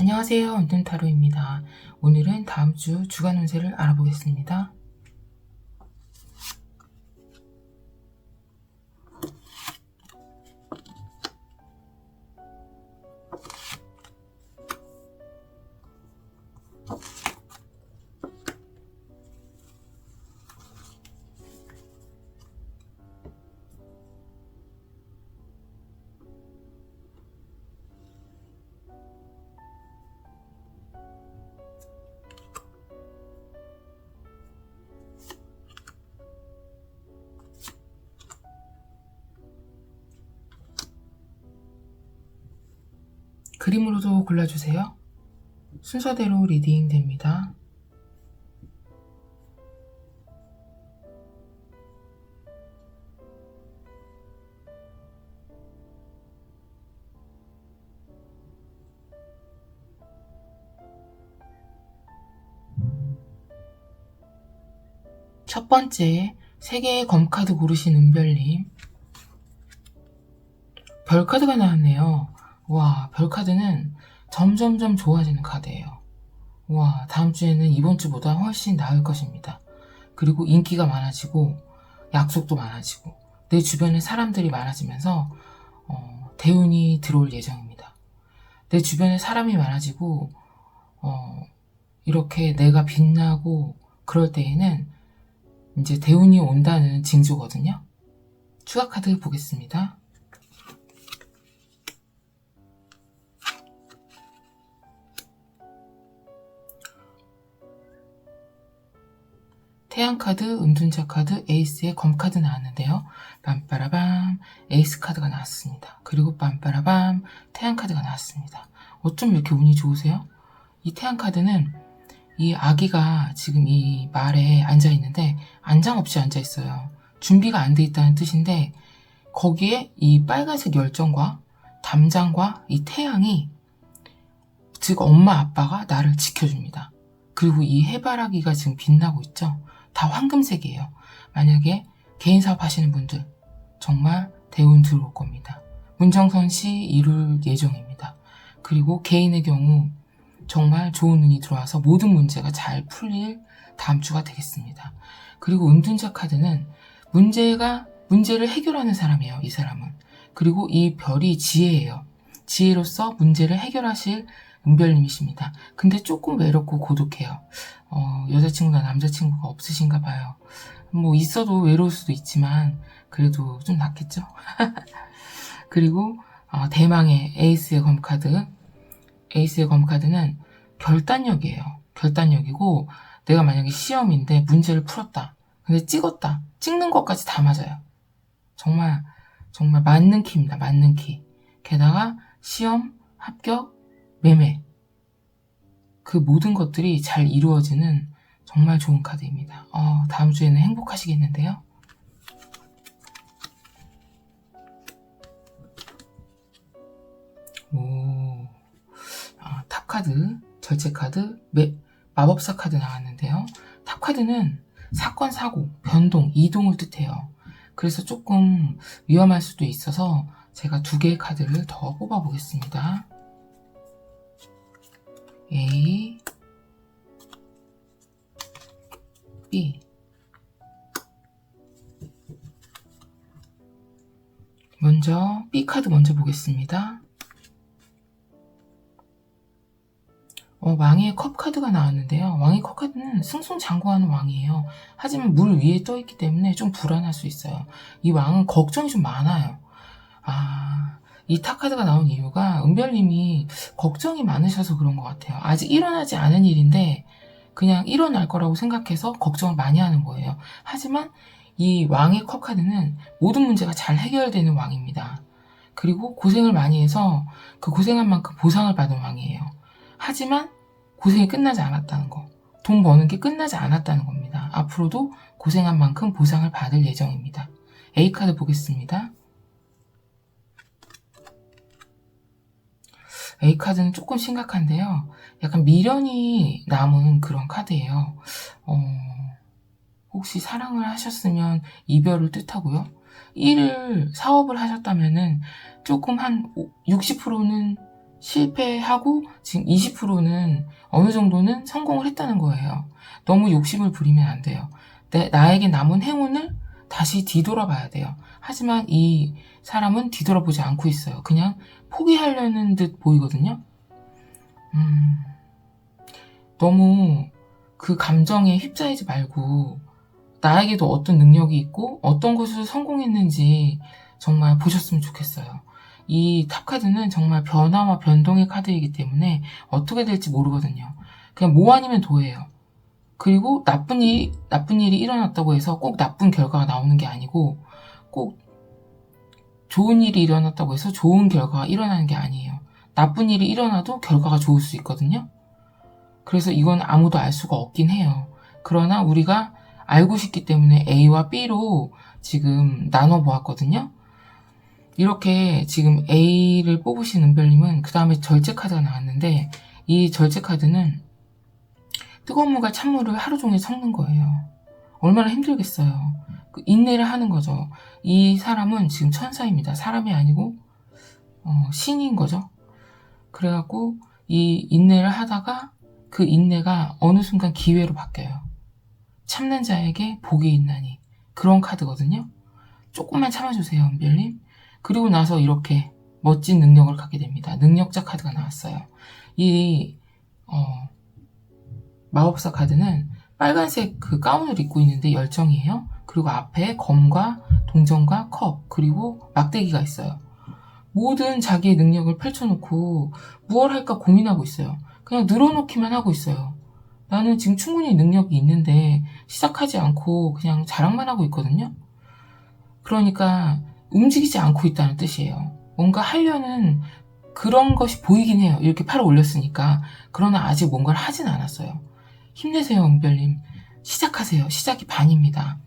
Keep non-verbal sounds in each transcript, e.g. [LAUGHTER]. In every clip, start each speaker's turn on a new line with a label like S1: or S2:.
S1: 안녕하세요. 은둔타로입니다. 오늘은 다음 주 주간 운세를 알아보겠습니다. 그림으로도 골라주세요. 순서대로 리딩 됩니다. 첫 번째, 세 개의 검카드 고르신 은별님. 별카드가 나왔네요. 와, 별 카드는 점점점 좋아지는 카드예요. 와, 다음 주에는 이번 주보다 훨씬 나을 것입니다. 그리고 인기가 많아지고, 약속도 많아지고, 내 주변에 사람들이 많아지면서, 어, 대운이 들어올 예정입니다. 내 주변에 사람이 많아지고, 어, 이렇게 내가 빛나고, 그럴 때에는 이제 대운이 온다는 징조거든요. 추가 카드 보겠습니다. 태양 카드, 은둔자 카드, 에이스의 검 카드 나왔는데요. 빰빠라밤, 에이스 카드가 나왔습니다. 그리고 빰빠라밤, 태양 카드가 나왔습니다. 어쩜 이렇게 운이 좋으세요? 이 태양 카드는 이 아기가 지금 이 말에 앉아 있는데 안장 없이 앉아 있어요. 준비가 안 돼 있다는 뜻인데 거기에 이 빨간색 열정과 담장과 이 태양이 즉 엄마 아빠가 나를 지켜줍니다. 그리고 이 해바라기가 지금 빛나고 있죠. 다 황금색이에요. 만약에 개인 사업 하시는 분들 정말 대운 들어올 겁니다. 문정선 씨 이룰 예정입니다. 그리고 개인의 경우 정말 좋은 운이 들어와서 모든 문제가 잘 풀릴 다음 주가 되겠습니다. 그리고 은둔자 카드는 문제가 문제를 해결하는 사람이에요. 이 사람은. 그리고 이 별이 지혜예요. 지혜로서 문제를 해결하실 은별님이십니다. 근데 조금 외롭고 고독해요. 어, 여자친구나 남자친구가 없으신가 봐요. 뭐 있어도 외로울 수도 있지만 그래도 좀 낫겠죠? [LAUGHS] 그리고 어, 대망의 에이스의 검카드 에이스의 검카드는 결단력이에요. 결단력이고 내가 만약에 시험인데 문제를 풀었다. 근데 찍었다. 찍는 것까지 다 맞아요. 정말 정말 맞는 키입니다. 맞는 키. 게다가 시험, 합격, 매매 그 모든 것들이 잘 이루어지는 정말 좋은 카드입니다. 어, 다음 주에는 행복하시겠는데요? 오, 아, 탑 카드, 절제 카드, 매, 마법사 카드 나왔는데요. 탑 카드는 사건, 사고, 변동, 이동을 뜻해요. 그래서 조금 위험할 수도 있어서 제가 두 개의 카드를 더 뽑아 보겠습니다. A, B. 먼저 B 카드 먼저 보겠습니다. 어, 왕의 컵 카드가 나왔는데요. 왕의 컵 카드는 승승장구하는 왕이에요. 하지만 물 위에 떠 있기 때문에 좀 불안할 수 있어요. 이 왕은 걱정이 좀 많아요. 아, 이 탑카드가 나온 이유가 은별님이 걱정이 많으셔서 그런 것 같아요. 아직 일어나지 않은 일인데 그냥 일어날 거라고 생각해서 걱정을 많이 하는 거예요. 하지만 이 왕의 컵 카드는 모든 문제가 잘 해결되는 왕입니다. 그리고 고생을 많이 해서 그 고생한 만큼 보상을 받은 왕이에요. 하지만 고생이 끝나지 않았다는 거. 돈 버는 게 끝나지 않았다는 겁니다. 앞으로도 고생한 만큼 보상을 받을 예정입니다. A카드 보겠습니다. A카드는 조금 심각한데요. 약간 미련이 남은 그런 카드예요. 어, 혹시 사랑을 하셨으면 이별을 뜻하고요. 일을, 사업을 하셨다면은 조금 한 60%는 실패하고 지금 20%는 어느 정도는 성공을 했다는 거예요. 너무 욕심을 부리면 안 돼요. 내, 나에게 남은 행운을 다시 뒤돌아봐야 돼요. 하지만 이 사람은 뒤돌아보지 않고 있어요. 그냥 포기하려는 듯 보이거든요. 음, 너무 그 감정에 휩싸이지 말고 나에게도 어떤 능력이 있고 어떤 것을 성공했는지 정말 보셨으면 좋겠어요. 이 탑카드는 정말 변화와 변동의 카드이기 때문에 어떻게 될지 모르거든요. 그냥 뭐 아니면 도예요. 그리고 나쁜 일, 나쁜 일이 일어났다고 해서 꼭 나쁜 결과가 나오는 게 아니고 꼭 좋은 일이 일어났다고 해서 좋은 결과가 일어나는 게 아니에요. 나쁜 일이 일어나도 결과가 좋을 수 있거든요. 그래서 이건 아무도 알 수가 없긴 해요. 그러나 우리가 알고 싶기 때문에 A와 B로 지금 나눠 보았거든요. 이렇게 지금 A를 뽑으신 은별님은 그 다음에 절제 카드가 나왔는데 이 절제 카드는 뜨거운 물과 찬물을 하루 종일 섞는 거예요. 얼마나 힘들겠어요. 그 인내를 하는 거죠. 이 사람은 지금 천사입니다. 사람이 아니고 어, 신인 거죠. 그래갖고 이 인내를 하다가 그 인내가 어느 순간 기회로 바뀌어요. 참는 자에게 복이 있나니 그런 카드거든요. 조금만 참아주세요, 은별님. 그리고 나서 이렇게 멋진 능력을 갖게 됩니다. 능력자 카드가 나왔어요. 이 어, 마법사 카드는 빨간색 그 가운을 입고 있는데 열정이에요. 그리고 앞에 검과 동전과 컵 그리고 막대기가 있어요. 모든 자기의 능력을 펼쳐놓고 무엇 할까 고민하고 있어요. 그냥 늘어놓기만 하고 있어요. 나는 지금 충분히 능력이 있는데 시작하지 않고 그냥 자랑만 하고 있거든요. 그러니까 움직이지 않고 있다는 뜻이에요. 뭔가 하려는 그런 것이 보이긴 해요. 이렇게 팔을 올렸으니까. 그러나 아직 뭔가를 하진 않았어요. 힘내세요, 은별님. 시작하세요. 시작이 반입니다.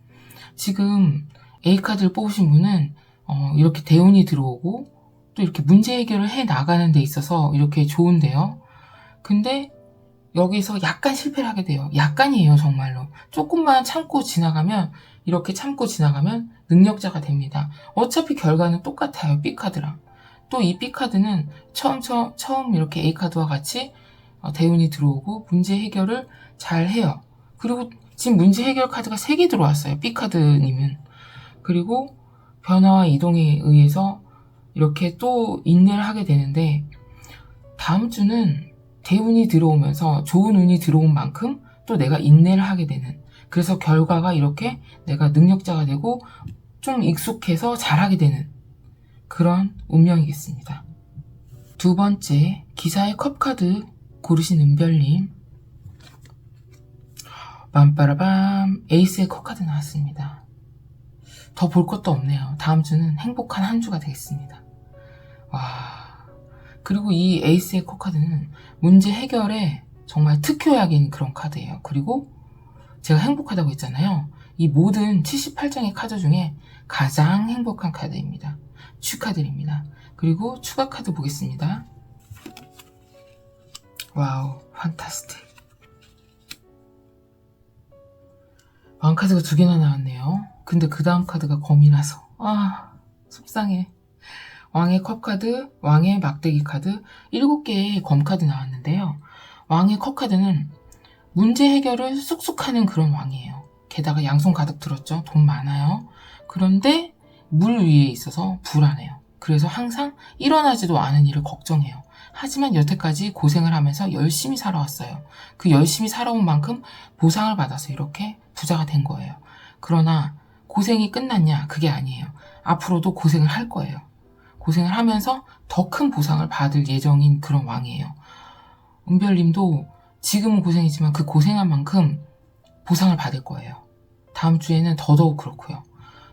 S1: 지금 A카드를 뽑으신 분은 어, 이렇게 대운이 들어오고 또 이렇게 문제 해결을 해 나가는 데 있어서 이렇게 좋은데요. 근데 여기서 약간 실패를 하게 돼요. 약간이에요, 정말로. 조금만 참고 지나가면, 이렇게 참고 지나가면 능력자가 됩니다. 어차피 결과는 똑같아요, B카드랑. 또 이 B카드는 처음, 처음, 처음 이렇게 A카드와 같이 어, 대운이 들어오고 문제 해결을 잘 해요. 그리고 지금 문제 해결 카드가 3개 들어왔어요, B카드님은. 그리고 변화와 이동에 의해서 이렇게 또 인내를 하게 되는데, 다음 주는 대운이 들어오면서 좋은 운이 들어온 만큼 또 내가 인내를 하게 되는 그래서 결과가 이렇게 내가 능력자가 되고 좀 익숙해서 잘하게 되는 그런 운명이겠습니다. 두 번째 기사의 컵카드 고르신 은별님 빰빠라밤 에이스의 컵카드 나왔습니다. 더 볼 것도 없네요. 다음 주는 행복한 한 주가 되겠습니다. 와 그리고 이 에이스의 코카드는 문제 해결에 정말 특효약인 그런 카드예요. 그리고 제가 행복하다고 했잖아요. 이 모든 78장의 카드 중에 가장 행복한 카드입니다. 축하드립니다. 그리고 추가 카드 보겠습니다. 와우, 판타스틱. 왕 카드가 두 개나 나왔네요. 근데 그 다음 카드가 검이라서. 아, 속상해. 왕의 컵 카드, 왕의 막대기 카드, 7개의 검 카드 나왔는데요. 왕의 컵 카드는 문제 해결을 쑥쑥 하는 그런 왕이에요. 게다가 양손 가득 들었죠. 돈 많아요. 그런데 물 위에 있어서 불안해요. 그래서 항상 일어나지도 않은 일을 걱정해요. 하지만 여태까지 고생을 하면서 열심히 살아왔어요. 그 열심히 살아온 만큼 보상을 받아서 이렇게 부자가 된 거예요. 그러나 고생이 끝났냐? 그게 아니에요. 앞으로도 고생을 할 거예요. 고생을 하면서 더 큰 보상을 받을 예정인 그런 왕이에요. 은별님도 지금은 고생이지만 그 고생한 만큼 보상을 받을 거예요. 다음 주에는 더더욱 그렇고요.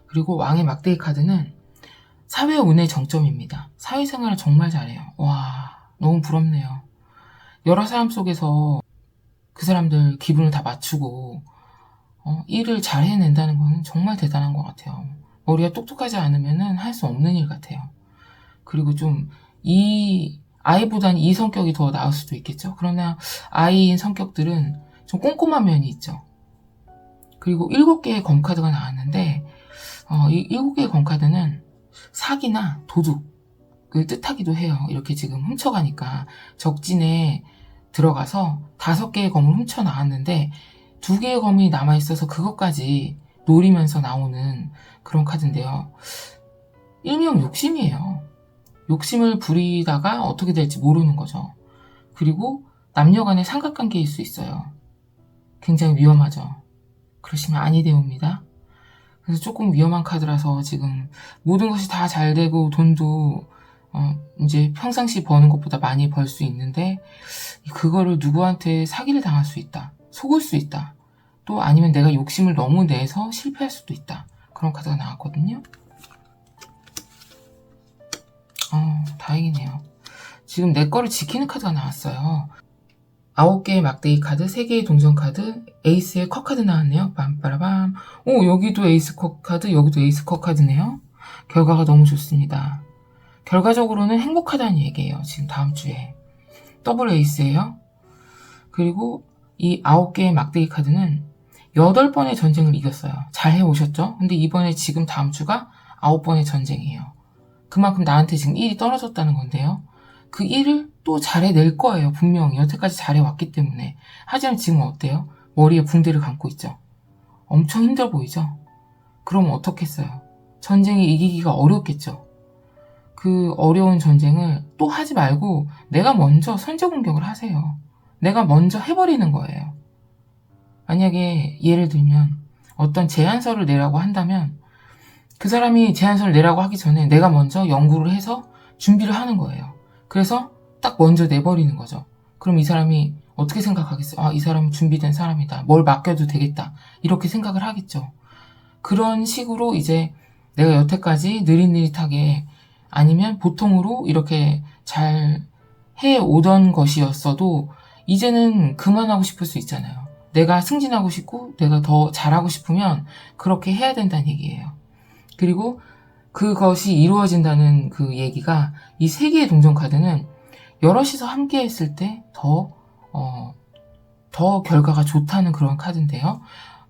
S1: 그리고 왕의 막대기 카드는 사회 운의 정점입니다. 사회생활을 정말 잘해요. 와, 너무 부럽네요. 여러 사람 속에서 그 사람들 기분을 다 맞추고 어, 일을 잘 해낸다는 것은 정말 대단한 것 같아요. 머리가 똑똑하지 않으면 할 수 없는 일 같아요. 그리고 좀 이 아이보다는 이 성격이 더 나을 수도 있겠죠. 그러나 아이인 성격들은 좀 꼼꼼한 면이 있죠. 그리고 일곱 개의 검카드가 나왔는데 어, 이 일곱 개의 검카드는 사기나 도둑 뜻하기도 해요. 이렇게 지금 훔쳐가니까 적진에 들어가서 다섯 개의 검을 훔쳐 나왔는데 두 개의 검이 남아 있어서 그것까지 노리면서 나오는 그런 카드인데요. 일명 욕심이에요. 욕심을 부리다가 어떻게 될지 모르는 거죠. 그리고 남녀 간의 삼각관계일 수 있어요. 굉장히 위험하죠. 그러시면 아니 되옵니다. 그래서 조금 위험한 카드라서 지금 모든 것이 다 잘 되고 돈도 어, 이제 평상시 버는 것보다 많이 벌 수 있는데 그거를 누구한테 사기를 당할 수 있다. 속을 수 있다. 또 아니면 내가 욕심을 너무 내서 실패할 수도 있다. 그런 카드가 나왔거든요. 어, 다행이네요. 지금 내 거를 지키는 카드가 나왔어요. 9개의 막대기 카드, 3개의 동전 카드, 에이스의 컷 카드 나왔네요. 빰빠라밤. 오, 여기도 에이스 컷 카드, 여기도 에이스 컷 카드네요. 결과가 너무 좋습니다. 결과적으로는 행복하다는 얘기예요. 지금 다음 주에. 더블 에이스예요. 그리고 이 9개의 막대기 카드는 8번의 전쟁을 이겼어요. 잘 해오셨죠? 근데 이번에 지금 다음 주가 9번의 전쟁이에요. 그만큼 나한테 지금 1이 떨어졌다는 건데요. 그 1을 또 잘해낼 거예요. 분명히. 여태까지 잘해왔기 때문에. 하지만 지금 어때요? 머리에 붕대를 감고 있죠. 엄청 힘들어 보이죠? 그럼 어떻겠어요? 전쟁에 이기기가 어렵겠죠. 그 어려운 전쟁을 또 하지 말고 내가 먼저 선제 공격을 하세요. 내가 먼저 해버리는 거예요. 만약에 예를 들면 어떤 제안서를 내라고 한다면 그 사람이 제안서를 내라고 하기 전에 내가 먼저 연구를 해서 준비를 하는 거예요. 그래서 딱 먼저 내버리는 거죠. 그럼 이 사람이 어떻게 생각하겠어요? 아, 이 사람은 준비된 사람이다. 뭘 맡겨도 되겠다. 이렇게 생각을 하겠죠. 그런 식으로 이제 내가 여태까지 느릿느릿하게 아니면 보통으로 이렇게 잘 해오던 것이었어도 이제는 그만하고 싶을 수 있잖아요. 내가 승진하고 싶고 내가 더 잘하고 싶으면 그렇게 해야 된다는 얘기예요. 그리고 그것이 이루어진다는 그 얘기가 이 세 개의 동전 카드는 여럿이서 함께 했을 때 더, 어, 더 결과가 좋다는 그런 카드인데요.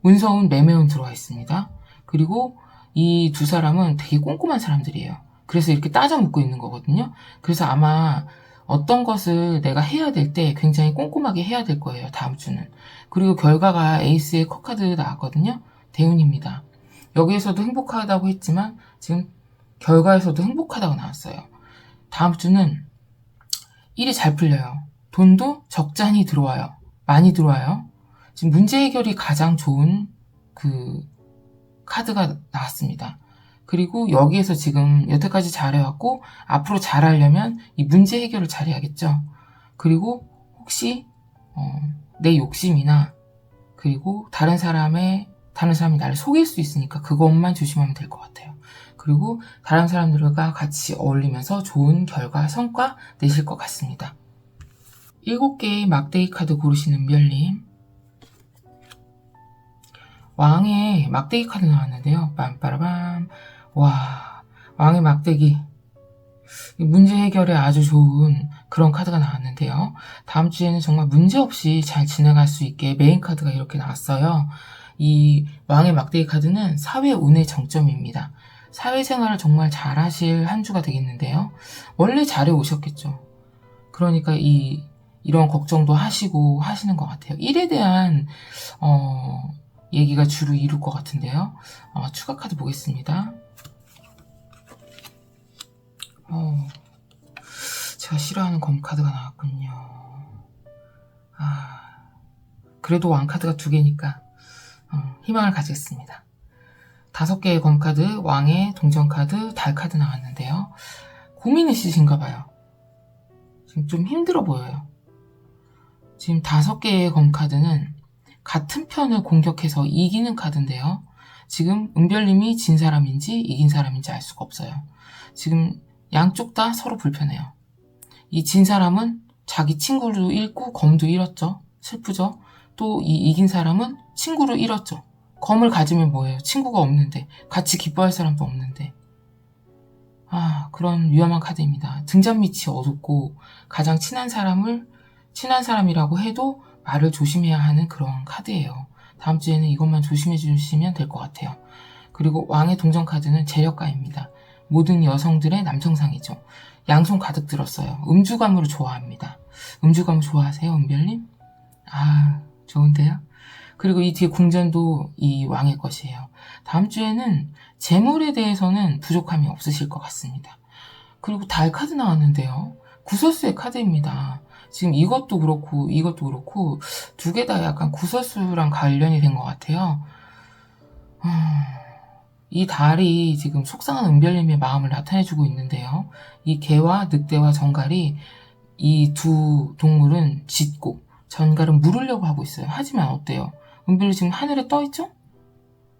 S1: 운서운 매매운 들어와 있습니다. 그리고 이 두 사람은 되게 꼼꼼한 사람들이에요. 그래서 이렇게 따져 묻고 있는 거거든요. 그래서 아마 어떤 것을 내가 해야 될 때 굉장히 꼼꼼하게 해야 될 거예요. 다음 주는. 그리고 결과가 에이스의 컷카드 나왔거든요. 대운입니다. 여기에서도 행복하다고 했지만 지금 결과에서도 행복하다고 나왔어요. 다음 주는 일이 잘 풀려요. 돈도 적잖이 들어와요. 많이 들어와요. 지금 문제 해결이 가장 좋은 그 카드가 나왔습니다. 그리고 여기에서 지금 여태까지 잘해왔고 앞으로 잘하려면 이 문제 해결을 잘해야겠죠. 그리고 혹시 어, 내 욕심이나 그리고 다른 사람의 다른 사람이 나를 속일 수 있으니까 그것만 조심하면 될 것 같아요. 그리고 다른 사람들과 같이 어울리면서 좋은 결과, 성과 내실 것 같습니다. 7개의 막대기 카드 고르시는 별님. 왕의 막대기 카드 나왔는데요. 빰빠라밤. 와, 왕의 막대기. 문제 해결에 아주 좋은 그런 카드가 나왔는데요. 다음 주에는 정말 문제 없이 잘 지나갈 수 있게 메인 카드가 이렇게 나왔어요. 이 왕의 막대기 카드는 사회 운의 정점입니다. 사회생활을 정말 잘 하실 한 주가 되겠는데요. 원래 잘해 오셨겠죠. 그러니까 이, 이런 걱정도 하시고 하시는 것 같아요. 일에 대한, 어, 얘기가 주로 이룰 것 같은데요. 어, 추가 카드 보겠습니다. 어, 제가 싫어하는 검 카드가 나왔군요. 아, 그래도 왕 카드가 두 개니까, 어, 희망을 가지겠습니다. 다섯 개의 검 카드, 왕의 동전 카드, 달 카드 나왔는데요. 고민 있으신가 봐요. 지금 좀 힘들어 보여요. 지금 다섯 개의 검 카드는 같은 편을 공격해서 이기는 카드인데요. 지금 은별님이 진 사람인지 이긴 사람인지 알 수가 없어요. 지금 양쪽 다 서로 불편해요. 이 진 사람은 자기 친구를 잃고 검도 잃었죠. 슬프죠. 또 이 이긴 사람은 친구를 잃었죠. 검을 가지면 뭐예요? 친구가 없는데 같이 기뻐할 사람도 없는데 아 그런 위험한 카드입니다. 등잔 밑이 어둡고 가장 친한 사람을 친한 사람이라고 해도 말을 조심해야 하는 그런 카드예요. 다음 주에는 이것만 조심해 주시면 될 것 같아요. 그리고 왕의 동전 카드는 재력가입니다. 모든 여성들의 남성상이죠. 양손 가득 들었어요. 음주감으로 좋아합니다. 음주감 좋아하세요, 은별님? 아, 좋은데요? 그리고 이 뒤에 궁전도 이 왕의 것이에요. 다음 주에는 재물에 대해서는 부족함이 없으실 것 같습니다. 그리고 달 카드 나왔는데요. 구설수의 카드입니다. 지금 이것도 그렇고 이것도 그렇고 두 개 다 약간 구설수랑 관련이 된 것 같아요. 음, 이 달이 지금 속상한 은별님의 마음을 나타내주고 있는데요. 이 개와 늑대와 정갈이 이 두 동물은 짖고 전갈은 물으려고 하고 있어요. 하지만 어때요? 은별이 지금 하늘에 떠 있죠?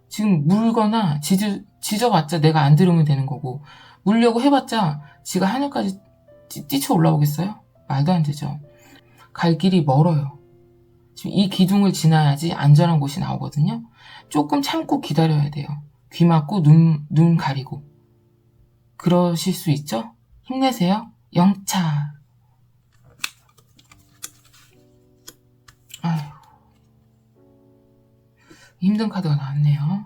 S1: 지금 물거나 짖어, 짖어봤자 내가 안 들으면 되는 거고 물려고 해봤자 지가 하늘까지 뛰- 뛰쳐 올라오겠어요? 말도 안 되죠. 갈 길이 멀어요. 지금 이 기둥을 지나야지 안전한 곳이 나오거든요. 조금 참고 기다려야 돼요. 귀 막고 눈, 눈 가리고. 그러실 수 있죠? 힘내세요. 영차. 아휴. 힘든 카드가 나왔네요.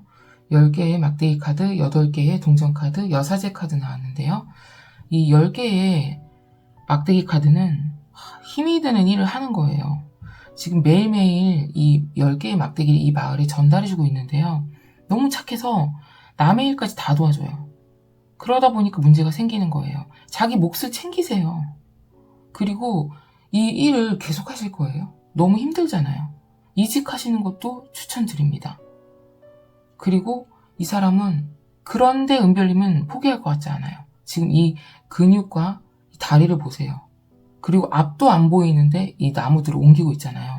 S1: 10개의 막대기 카드, 8개의 동전 카드, 여사제 카드 나왔는데요. 이 10개의 막대기 카드는 힘이 드는 일을 하는 거예요. 지금 매일매일 이 10개의 막대기를 이 마을에 전달해주고 있는데요. 너무 착해서 남의 일까지 다 도와줘요. 그러다 보니까 문제가 생기는 거예요. 자기 몫을 챙기세요. 그리고 이 일을 계속 하실 거예요. 너무 힘들잖아요. 이직하시는 것도 추천드립니다. 그리고 이 사람은 그런데 은별님은 포기할 것 같지 않아요. 지금 이 근육과 이 다리를 보세요. 그리고 앞도 안 보이는데 이 나무들을 옮기고 있잖아요.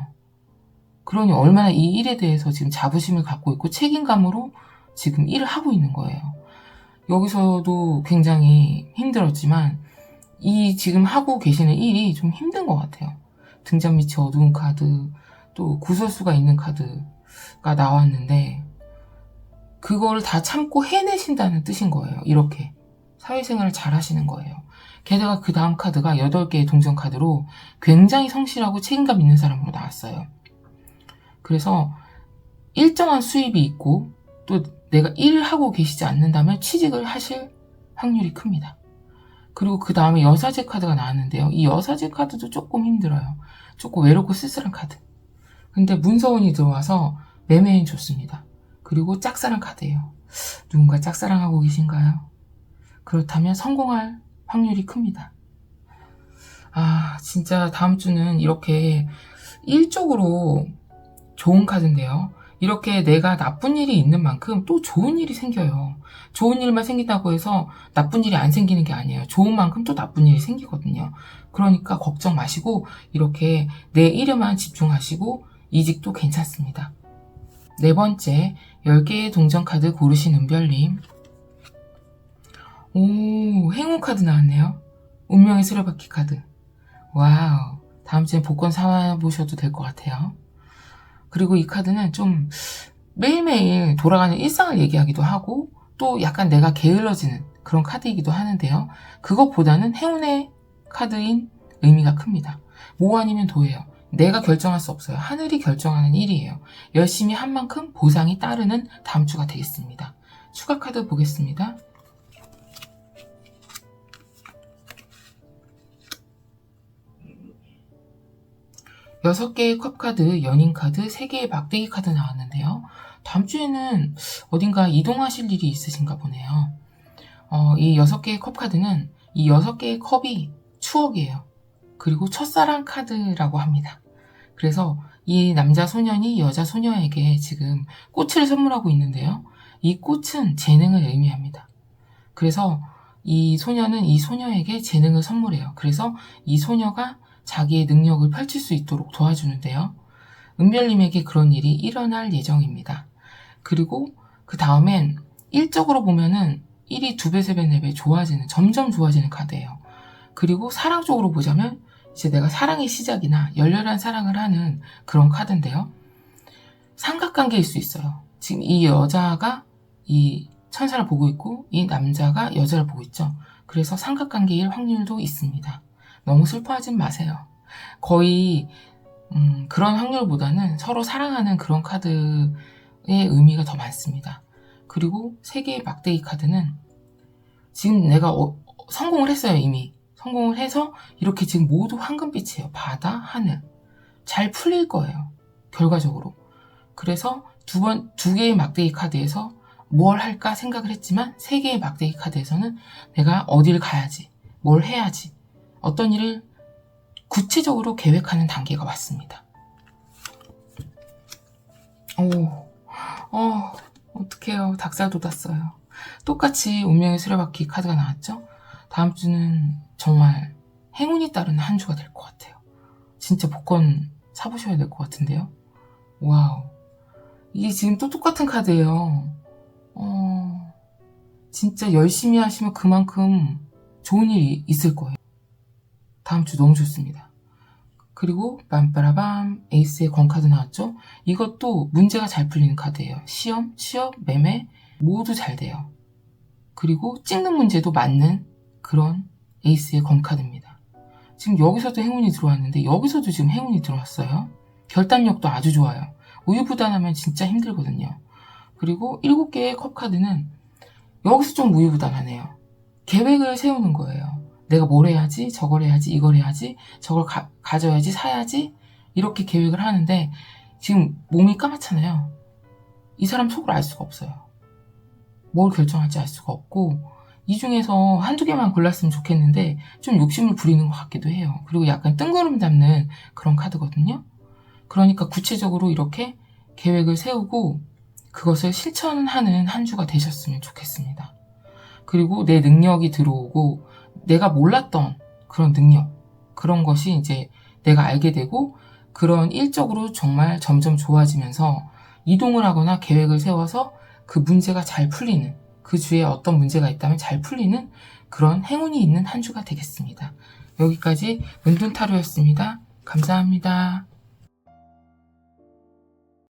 S1: 그러니 얼마나 이 일에 대해서 지금 자부심을 갖고 있고 책임감으로 지금 일을 하고 있는 거예요. 여기서도 굉장히 힘들었지만 이 지금 하고 계시는 일이 좀 힘든 것 같아요. 등잔 밑이 어두운 카드, 또 구설수가 있는 카드가 나왔는데 그걸 다 참고 해내신다는 뜻인 거예요. 이렇게 사회생활을 잘 하시는 거예요. 게다가 그 다음 카드가 8개의 동전 카드로 굉장히 성실하고 책임감 있는 사람으로 나왔어요. 그래서 일정한 수입이 있고 또 내가 일을 하고 계시지 않는다면 취직을 하실 확률이 큽니다. 그리고 그 다음에 여사제 카드가 나왔는데요. 이 여사제 카드도 조금 힘들어요. 조금 외롭고 쓸쓸한 카드. 근데 문서원이 들어와서 매매엔 좋습니다. 그리고 짝사랑 카드예요. 누군가 짝사랑하고 계신가요? 그렇다면 성공할 확률이 큽니다. 아, 진짜 다음 주는 이렇게 일적으로 좋은 카드인데요. 이렇게 내가 나쁜 일이 있는 만큼 또 좋은 일이 생겨요. 좋은 일만 생긴다고 해서 나쁜 일이 안 생기는 게 아니에요. 좋은 만큼 또 나쁜 일이 생기거든요. 그러니까 걱정 마시고 이렇게 내 일에만 집중하시고 이직도 괜찮습니다. 네 번째, 10개의 동전 카드 고르신 은별님. 오, 행운 카드 나왔네요. 운명의 수레바퀴 카드. 와우. 다음 주에 복권 사보셔도 될 것 같아요. 그리고 이 카드는 좀 매일매일 돌아가는 일상을 얘기하기도 하고 또 약간 내가 게을러지는 그런 카드이기도 하는데요. 그것보다는 행운의 카드인 의미가 큽니다. 모 아니면 도예요. 내가 결정할 수 없어요. 하늘이 결정하는 일이에요. 열심히 한 만큼 보상이 따르는 다음 주가 되겠습니다. 추가 카드 보겠습니다. 여섯 개의 컵 카드, 연인 카드, 세 개의 막대기 카드 나왔는데요. 다음 주에는 어딘가 이동하실 일이 있으신가 보네요. 어, 이 여섯 개의 컵 카드는 이 여섯 개의 컵이 추억이에요. 그리고 첫사랑 카드라고 합니다. 그래서 이 남자 소년이 여자 소녀에게 지금 꽃을 선물하고 있는데요. 이 꽃은 재능을 의미합니다. 그래서 이 소녀는 이 소녀에게 재능을 선물해요. 그래서 이 소녀가 자기의 능력을 펼칠 수 있도록 도와주는데요. 은별님에게 그런 일이 일어날 예정입니다. 그리고 그 다음엔 일적으로 보면은 1이 2배, 3배, 4배 좋아지는, 점점 좋아지는 카드예요. 그리고 사랑 쪽으로 보자면 이제 내가 사랑의 시작이나 열렬한 사랑을 하는 그런 카드인데요. 삼각관계일 수 있어요. 지금 이 여자가 이 천사를 보고 있고 이 남자가 여자를 보고 있죠. 그래서 삼각관계일 확률도 있습니다. 너무 슬퍼하진 마세요. 거의 음, 그런 확률보다는 서로 사랑하는 그런 카드의 의미가 더 많습니다. 그리고 세 개의 막대기 카드는 지금 내가 어- 성공을 했어요 이미 성공을 해서 이렇게 지금 모두 황금빛이에요. 바다, 하늘. 잘 풀릴 거예요. 결과적으로. 그래서 두 번, 두 개의 막대기 카드에서 뭘 할까 생각을 했지만 세 개의 막대기 카드에서는 내가 어딜 가야지, 뭘 해야지, 어떤 일을 구체적으로 계획하는 단계가 왔습니다. 오, 어, 어떡해요. 닭살 돋았어요. 똑같이 운명의 수레바퀴 카드가 나왔죠? 다음 주는 정말 행운이 따르는 한 주가 될 것 같아요. 진짜 복권 사보셔야 될 것 같은데요? 와우. 이게 지금 또 똑같은 카드예요. 어, 진짜 열심히 하시면 그만큼 좋은 일이 있을 거예요. 다음 주 너무 좋습니다. 그리고 빰빠라밤 에이스의 권카드 나왔죠? 이것도 문제가 잘 풀리는 카드예요. 시험, 취업, 매매 모두 잘 돼요. 그리고 찍는 문제도 맞는 그런 에이스의 권카드입니다. 지금 여기서도 행운이 들어왔는데 여기서도 지금 행운이 들어왔어요. 결단력도 아주 좋아요. 우유부단하면 진짜 힘들거든요. 그리고 7개의 컵 카드는 여기서 좀 우유부단하네요. 계획을 세우는 거예요. 내가 뭘 해야지, 저걸 해야지, 이걸 해야지, 저걸 가, 가져야지, 사야지, 이렇게 계획을 하는데, 지금 몸이 까맣잖아요. 이 사람 속을 알 수가 없어요. 뭘 결정할지 알 수가 없고, 이 중에서 한두 개만 골랐으면 좋겠는데, 좀 욕심을 부리는 것 같기도 해요. 그리고 약간 뜬구름 잡는 그런 카드거든요. 그러니까 구체적으로 이렇게 계획을 세우고, 그것을 실천하는 한 주가 되셨으면 좋겠습니다. 그리고 내 능력이 들어오고, 내가 몰랐던 그런 능력, 그런 것이 이제 내가 알게 되고 그런 일적으로 정말 점점 좋아지면서 이동을 하거나 계획을 세워서 그 문제가 잘 풀리는 그 주에 어떤 문제가 있다면 잘 풀리는 그런 행운이 있는 한 주가 되겠습니다. 여기까지 은둔타로였습니다. 감사합니다.